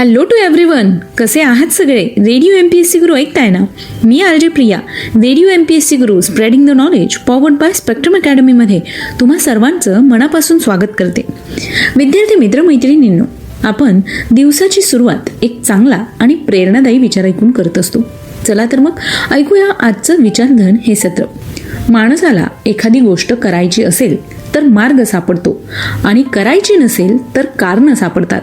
Hello to everyone. कसे आहात सगळे? Radio M P S C Guru ऐकताय ना? मी R J Priya. Radio M P S C Guru spreading the knowledge powered by spectrum अकॅडमीमध्ये तुम्हा सर्वांचं मनापासून स्वागत करते. विद्यार्थी मित्र मैत्रिणींनो आपण दिवसाची सुरुवात एक चांगला आणि प्रेरणादायी विचार ऐकून करत असतो. चला तर मग ऐकूया आजचं विचारधन हे सत्र. माणसाला एखादी गोष्ट करायची असेल तर मार्ग सापडतो. आणि करायची नसेल तर कारणं सापडतात.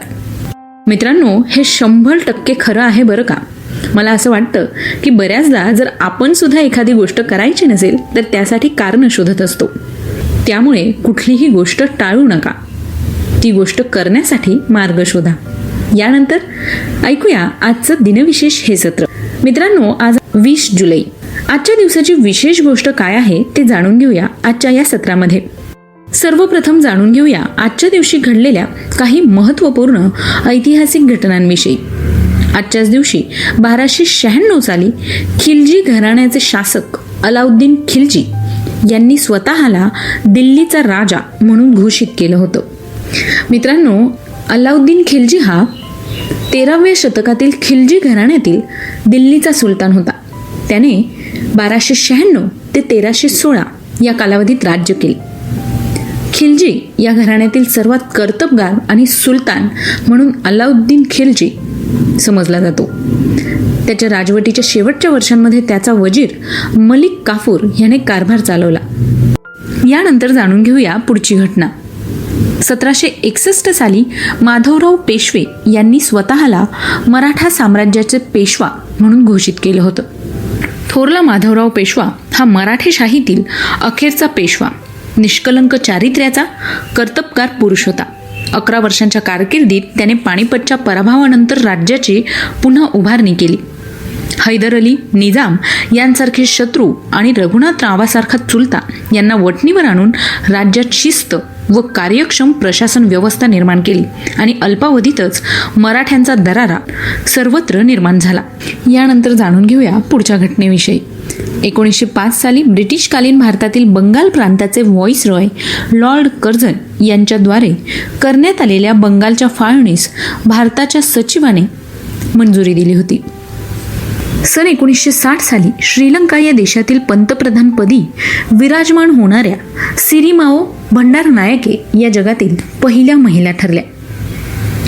मित्रांनो हे शंभर टक्के खरं आहे बरं का? मला असं वाटतं की बऱ्याचदा जर आपण सुद्धा एखादी गोष्ट करायची नसेल तर त्यासाठी कारण शोधत असतो. त्यामुळे कुठलीही गोष्ट टाळू नका. ती गोष्ट करण्यासाठी मार्ग शोधा. यानंतर ऐकूया आजचं दिनविशेष हे सत्र. मित्रांनो आज वीस जुलै. आजच्या दिवसाची विशेष गोष्ट काय आहे ते जाणून घेऊया आजच्या या सत्रामध्ये. सर्वप्रथम जाणून घेऊया आजच्या दिवशी घडलेल्या काही महत्त्वपूर्ण ऐतिहासिक घटनांविषयी. आजच्याच दिवशी बाराशे शहाण्णव साली खिलजी घराण्याचे शासक अलाउद्दीन खिलजी यांनी स्वतःला दिल्लीचा राजा म्हणून घोषित केलं होतं. मित्रांनो अलाउद्दीन खिलजी हा तेराव्या शतकातील खिलजी घराण्यातील दिल्लीचा सुलतान होता. त्याने बाराशे शहाण्णव ते तेराशे सोळा या कालावधीत राज्य केले. खिलजी या घराण्यातील सर्वात कर्तबगार आणि सुलतान म्हणून अलाउद्दीन खिलजी समजला जातो. त्याच्या राजवटीच्या शेवटच्या वर्षांमध्ये त्याचा वजीर मलिक काफूर याने कारभार चालवला. यानंतर जाणून घेऊया पुढची घटना. सतराशे एकसष्ट साली माधवराव पेशवे यांनी स्वतःला मराठा साम्राज्याचे पेशवा म्हणून घोषित केलं होतं. थोरला माधवराव पेशवा हा मराठेशाहीतील अखेरचा पेशवा. निष्कलंक चारित्र्याचा कर्तबगार पुरुष होता. अकरा वर्षांच्या कारकिर्दीत त्याने पाणिपतच्या पराभवानंतर राज्याची पुन्हा उभारणी केली. हैदर अली निजाम यांसारखे शत्रू आणि रघुनाथ रावासारखा चुलता यांना वटणीवर आणून राज्यात शिस्त व कार्यक्षम प्रशासन व्यवस्था निर्माण केली आणि अल्पावधीतच मराठ्यांचा दरारा सर्वत्र निर्माण झाला. यानंतर जाणून घेऊया पुढच्या घटनेविषयी. एकोणीसशे पाच साली ब्रिटिशकालीन भारतातील बंगाल प्रांताचे व्हॉइस रॉय लॉर्ड कर्झन यांच्याद्वारे करण्यात आलेल्या बंगालच्या फाळणीस भारताच्या सचिवाने मंजुरी दिली होती. सन एकोणीसशे साठ साली श्रीलंका या देशातील पंतप्रधानपदी विराजमान होणाऱ्या सिरिमाओ भंडारनायके या जगातील पहिल्या महिला ठरल्या.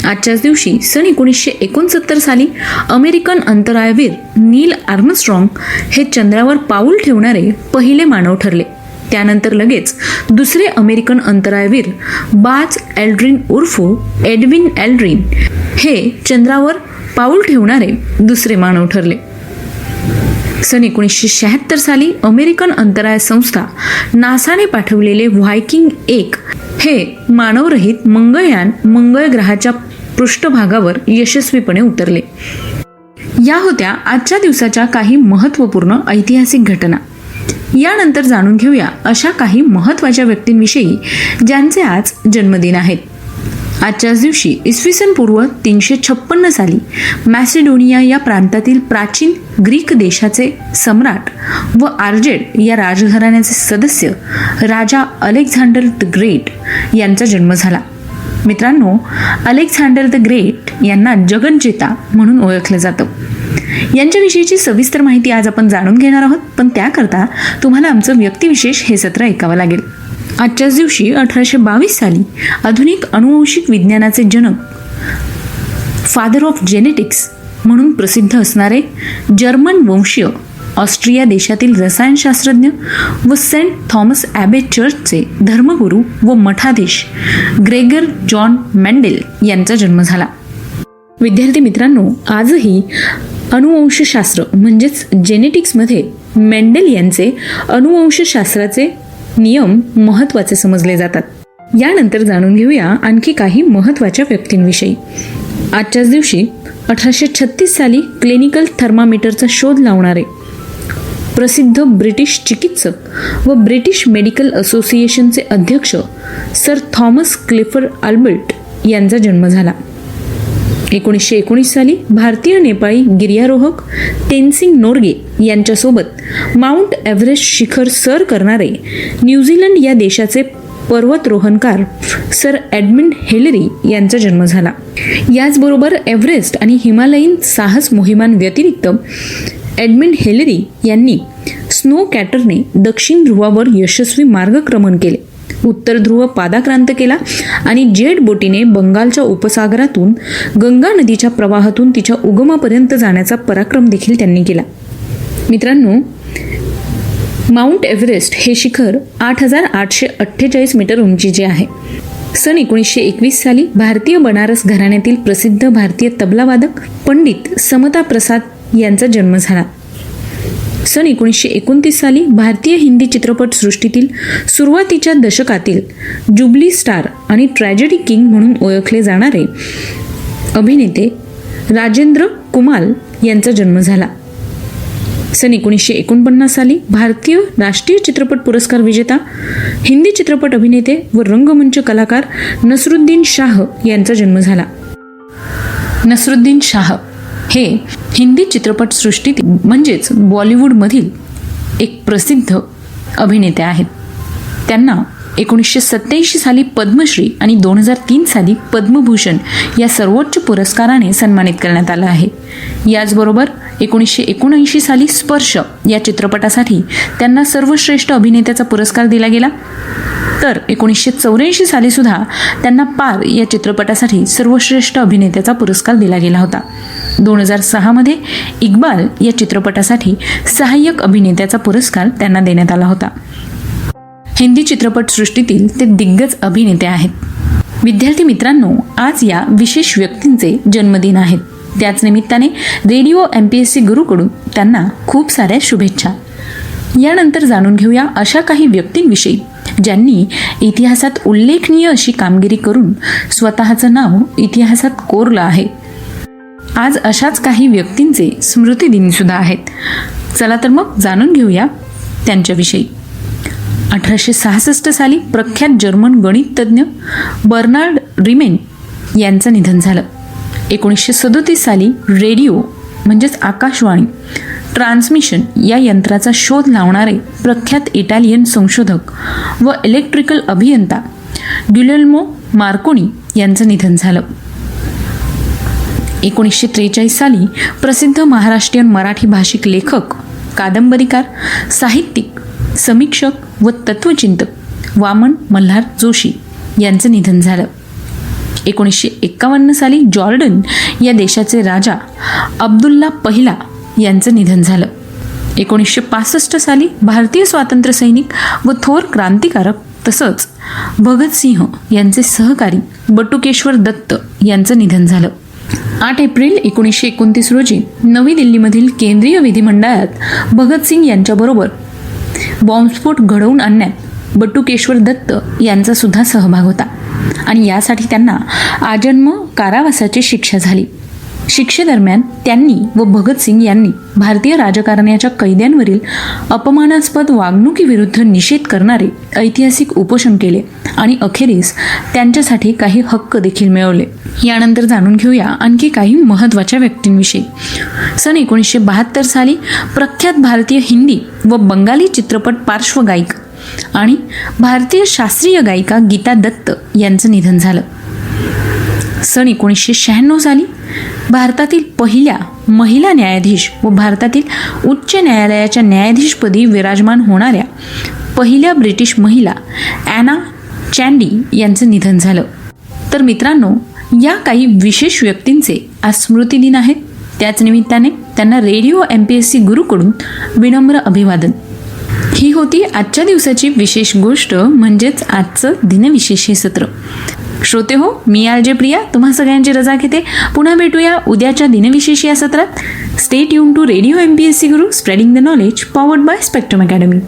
आजच्याच दिवशी सन एकोणीसशे एकोणसत्तर साली अमेरिकन अंतराळवीर नील आर्मस्ट्रॉंग हे चंद्रावर पाऊल ठेवणारे पहिले मानव ठरले. त्यानंतर लगेच दुसरे अमेरिकन अंतराळवीर बाज एल्ड्रिन उर्फ एडविन एल्ड्रिन हे चंद्रावर पाऊल ठेवणारे दुसरे मानव ठरले. सन एकोणीसशे शहात्तर साली अमेरिकन अंतराळ संस्था नासाने पाठवलेले व्हायकिंग एक हे मानवरहित मंगळयान मंगळ ग्रहाच्या पृष्ठभागावर यशस्वीपणे उतरले. या होत्या आजच्या दिवसाच्या काही महत्त्वपूर्ण ऐतिहासिक घटना. यानंतर जाणून घेऊया अशा काही महत्त्वाच्या व्यक्तींविषयी ज्यांचे आज जन्मदिन आहेत. आजच्याच दिवशी इसवी सन पूर्व तीनशे छप्पन्न साली मॅसिडोनिया या प्रांतातील प्राचीन ग्रीक देशाचे सम्राट व आर्जेड या राजघराण्याचे सदस्य राजा अलेक्झांडर द ग्रेट यांचा जन्म झाला. मित्रांनो अलेक्झांडर द ग्रेट यांना जगनचेता म्हणून ओळखलं जातं. यांच्याविषयीची सविस्तर माहिती आज आपण जाणून घेणार आहोत. पण त्याकरता तुम्हाला आमचं व्यक्तिविशेष हे सत्र ऐकावं लागेल. आजच्याच दिवशी अठराशे बावीस साली आधुनिक अनुवंशिक विज्ञानाचे जनक फादर ऑफ जेनेटिक्स म्हणून प्रसिद्ध असणारे जर्मन वंशीय ऑस्ट्रिया देशातील रसायनशास्त्रज्ञ व सेंट थॉमस ॲबे चर्चचे धर्मगुरू व मठाधीश ग्रेगर जॉन मेंडेल यांचा जन्म झाला. विद्यार्थी मित्रांनो आजही अनुवंशशास्त्र म्हणजेच जेनेटिक्समध्ये मेंडेल यांचे अनुवंशशास्त्राचे नियम महत्त्वाचे समजले जातात. यानंतर जाणून घेऊया आणखी काही महत्त्वाच्या व्यक्तींविषयी. आजच्याच दिवशी अठराशे छत्तीस साली क्लिनिकल थर्मामीटरचा शोध लावणारे प्रसिद्ध ब्रिटिश चिकित्सक व ब्रिटिश मेडिकल असोसिएशनचे अध्यक्ष सर थॉमस क्लिफर अल्बर्ट यांचा जन्म झाला. एकोणीसशे एकोणीस साली भारतीय नेपाळी गिर्यारोहक तेनसिंग नोर्गे यांच्यासोबत माउंट एव्हरेस्ट शिखर सर करणारे न्यूझीलंड या देशाचे पर्वतरोहणकार सर ॲडमिंड हेलरी यांचा जन्म झाला. याचबरोबर एव्हरेस्ट आणि हिमालयीन साहस मोहिमांव्यतिरिक्त ॲडमिंड हेलरी यांनी स्नो कॅटरने दक्षिण ध्रुवावर यशस्वी मार्गक्रमण केले. उत्तर ध्रुव पादाक्रांत केला आणि जेट बोटीने बंगालच्या उपसागरातून गंगा नदीच्या प्रवाहातून तिच्या उगमापर्यंत जाण्याचा पराक्रम देखील त्यांनी केला. मित्रांनो माउंट एव्हरेस्ट हे शिखर आठ हजार आठशे अठ्ठेचाळीस मीटर उंचीचे आहे. सन एकोणीसशे एकवीस साली भारतीय बनारस घराण्यातील प्रसिद्ध भारतीय तबलावादक पंडित समता प्रसाद यांचा जन्म झाला. सन एकोणीसशे एकोणतीस साली भारतीय हिंदी चित्रपटसृष्टीतील सुरुवातीच्या दशकातील जुबली स्टार आणि ट्रॅजेडी किंग म्हणून ओळखले जाणारे अभिनेते राजेंद्र कुमाल यांचा जन्म झाला. सन एकोणीसशे एकोणपन्नास साली भारतीय राष्ट्रीय चित्रपट पुरस्कार विजेता हिंदी चित्रपट अभिनेते व रंगमंच कलाकार नसरुद्दीन शाह यांचा जन्म झाला. नसरुद्दीन शाह हे हिंदी चित्रपटसृष्टीतील म्हणजेच बॉलिवूडमधील एक प्रसिद्ध अभिनेते आहेत. त्यांना एकोणीसशे सत्याऐंशी साली पद्मश्री आणि दोन हजार तीन साली पद्मभूषण या सर्वोच्च पुरस्काराने सन्मानित करण्यात आलं आहे. याचबरोबर एकोणीसशे एकोणऐंशी साली स्पर्श या चित्रपटासाठी त्यांना सर्वश्रेष्ठ अभिनेत्याचा पुरस्कार दिला गेला. तर एकोणीसशे चौऱ्याऐंशी साली सुद्धा त्यांना पार या चित्रपटासाठी सर्वश्रेष्ठ अभिनेत्याचा पुरस्कार दिला गेला होता. दोन हजार सहामध्ये इक्बाल या चित्रपटासाठी सहाय्यक अभिनेत्याचा पुरस्कार त्यांना देण्यात आला होता. हिंदी चित्रपटसृष्टीतील ते दिग्गज अभिनेते आहेत. विद्यार्थी मित्रांनो आज या विशेष व्यक्तींचे जन्मदिन आहेत त्याच निमित्ताने radio M P S C गुरुकडून त्यांना खूप साऱ्या शुभेच्छा. यानंतर जाणून घेऊया अशा काही व्यक्तींविषयी ज्यांनी इतिहासात उल्लेखनीय अशी कामगिरी करून स्वतःचं नाव इतिहासात कोरलं आहे. आज अशाच काही व्यक्तींचे स्मृतिदिनसुद्धा आहेत. चला तर मग जाणून घेऊया त्यांच्याविषयी. अठराशे सहासष्ट साली प्रख्यात जर्मन गणिततज्ञ बर्नार्ड रिमेन यांचं निधन झालं. एकोणीसशे सदोतीस साली रेडिओ म्हणजेच आकाशवाणी ट्रान्समिशन या यंत्राचा शोध लावणारे प्रख्यात इटालियन संशोधक व इलेक्ट्रिकल अभियंता ग्युलेल्मो मार्कोनी यांचं निधन झालं. एकोणीसशे त्रेचाळीस साली प्रसिद्ध महाराष्ट्रीयन मराठी भाषिक लेखक कादंबरीकार साहित्यिक समीक्षक व तत्वचिंतक वामन मल्हार जोशी यांचं निधन झालं. एकोणीसशे एक्कावन्न साली जॉर्डन या देशाचे राजा अब्दुल्ला पहिला यांचं निधन झालं. एकोणीसशे पासष्ट साली भारतीय स्वातंत्र्य सैनिक व थोर क्रांतिकारक तसंच भगतसिंह यांचे सहकारी बटुकेश्वर दत्त यांचं निधन झालं. आठ एप्रिल एकोणीसशे एकोणतीस रोजी नवी दिल्लीमधील केंद्रीय विधिमंडळात भगतसिंग यांच्याबरोबर बॉम्बस्फोट घडवून आणण्यात बटुकेश्वर दत्त यांचा सुद्धा सहभाग होता. आणि यासाठी त्यांना आजन्म कारावासाची शिक्षा झाली. शिक्षेदरम्यान त्यांनी व भगतसिंग यांनी भारतीय राजकारण्याच्या कैद्यांवरील अपमानास्पद वागणुकीविरुद्ध निषेध करणारे ऐतिहासिक उपोषण केले आणि अखेरीस त्यांच्यासाठी काही हक्क देखील मिळवले. यानंतर जाणून घेऊया आणखी काही महत्त्वाच्या व्यक्तींविषयी. सन एकोणीसशे बहात्तर साली प्रख्यात भारतीय हिंदी व बंगाली चित्रपट पार्श्वगायिक आणि भारतीय शास्त्रीय गायिका गीता दत्त यांचं निधन झालं. सन एकोणीसशे शहाण्णव साली भारतातील पहिल्या महिला न्यायाधीश व भारतातील उच्च न्यायालयाच्या न्यायाधीशपदी विराजमान होणाऱ्या पहिल्या ब्रिटिश महिला ॲना चँडी यांचं निधन झालं. तर मित्रांनो या काही विशेष व्यक्तींचे आज स्मृतिदिन आहेत त्याच निमित्ताने त्यांना radio M P S C गुरुकडून विनम्र अभिवादन. ही होती आजच्या दिवसाची विशेष गोष्ट म्हणजेच आजचं दिनविशेष हे सत्र. श्रोते हो मी आलजे प्रिया तुम्हा सगळ्यांची रजा घेते. पुन्हा भेटूया उद्याच्या दिनविशेष या सत्रात. State युन to radio M P S C Guru spreading the knowledge powered by spectrum academy